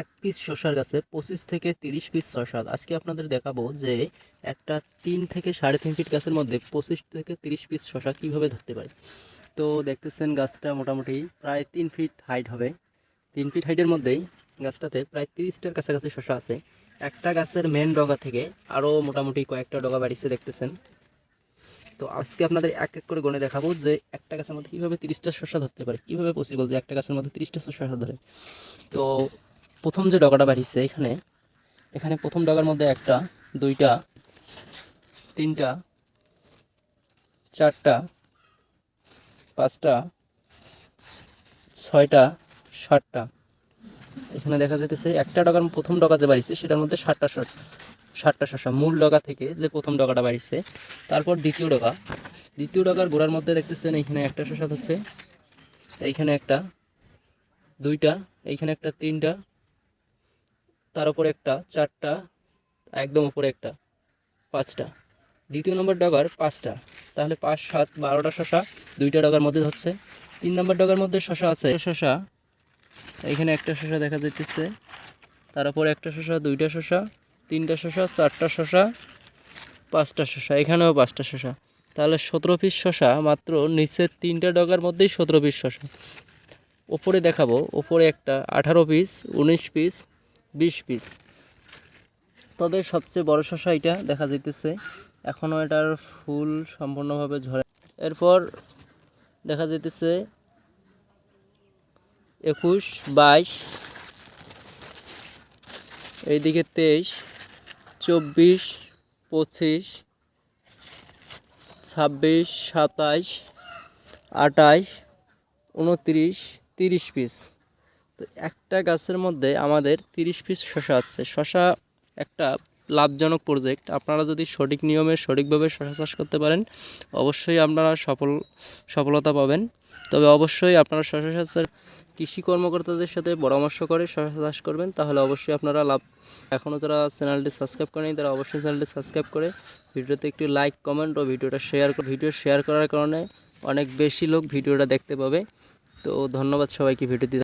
এক পিস শসার গাছে পঁচিশ থেকে তিরিশ পিস শসা। আজকে আপনাদের দেখাবো যে একটা তিন থেকে সাড়ে তিন ফিট গাছের মধ্যে পঁচিশ থেকে তিরিশ পিস শসা কীভাবে ধরতে পারে। তো দেখতেছেন গাছটা মোটামুটি প্রায় তিন ফিট হাইট হবে। তিন ফিট হাইটের মধ্যেই গাছটাতে প্রায় তিরিশটার কাছাকাছি শসা আছে। একটা গাছের মেন ডগা থেকে আরও মোটামুটি কয়েকটা ডগা বাড়িছে দেখতেছেন। তো আজকে আপনাদের এক এক করে গণে দেখাবো যে একটা গাছের মধ্যে কীভাবে তিরিশটা শসা ধরতে পারে। কীভাবে পসিবল যে একটা গাছের মধ্যে তিরিশটা শসা ধরে। তো প্রথম যে ডগাটা বাড়িছে এখানে এখানে প্রথম ডগার মধ্যে একটা, দুইটা, তিনটা, চারটা, পাঁচটা, ছয়টা, সাতটা। এখানে দেখা যাইতেছে একটা ডগার প্রথম ডগা যে বাড়িছে সেটার মধ্যে ষাটটা শট ষাটটা শসা মূল ডগা থেকে যে প্রথম ডগাটা বাড়িছে তারপর দ্বিতীয় ডগা। দ্বিতীয় ডগার গোড়ার মধ্যে দেখতেছেন এইখানে একটা শসা হচ্ছে, এইখানে একটা, দুইটা, এইখানে একটা, তিনটা তার উপরে একটা, চারটা, একদম উপরে একটা, পাঁচটা। দ্বিতীয় নম্বর ডগার পাঁচটা। তাহলে পাঁচ, সাত, বারোটা শশা, দুইটা ডগার মধ্যে হচ্ছে তিন নম্বর ডগার মধ্যে শশা আছে। শশা, এখানে একটা শশা দেখা যাইতেছে। তার উপরে একটা শশা, দুইটা শশা, তিনটা শশা, চারটা শশা, পাঁচটা শশা, এখানেও পাঁচটা শশা। তাহলে সতেরো পিস শশা মাত্র নিচের তিনটা ডগার মধ্যেই সতেরো পিস শশা। ওপরে দেখাবো, ওপরে একটা আঠারো পিস, উনিশ পিস বিশ পিস তবে সবচেয়ে বড় শশা এটা দেখা যাইতেছে। এখনও এটার ফুল সম্পূর্ণভাবে ঝরে। এরপর দেখা যাইতেছে একুশ, বাইশ, এইদিকে তেইশ, চব্বিশ, পঁচিশ, ছাব্বিশ, সাতাইশ আটাইশ উনত্রিশ, তিরিশ পিস তো একটা গাছের মধ্যে আমাদের তিরিশ পিস শশা আছে। শশা একটা লাভজনক প্রজেক্ট আপনারা যদি সঠিক নিয়মে, সঠিকভাবে শশা চাষ করতে পারেন, অবশ্যই আপনারা সফল, সফলতা পাবেন। তবে অবশ্যই আপনারা শশা চাষের কৃষি কর্মকর্তাদের সাথে পরামর্শ করে শশা চাষ করবেন। তাহলে অবশ্যই আপনারা লাভ এখনও যারা চ্যানেলটি সাবস্ক্রাইব করেনি, তারা অবশ্যই চ্যানেলটি সাবস্ক্রাইব করে ভিডিওতে একটি লাইক কমেন্ট ও ভিডিওটা শেয়ার ভিডিও শেয়ার করার কারণে অনেক বেশি লোক ভিডিওটা দেখতে পাবে। তো ধন্যবাদ সবাইকে ভিডিওটি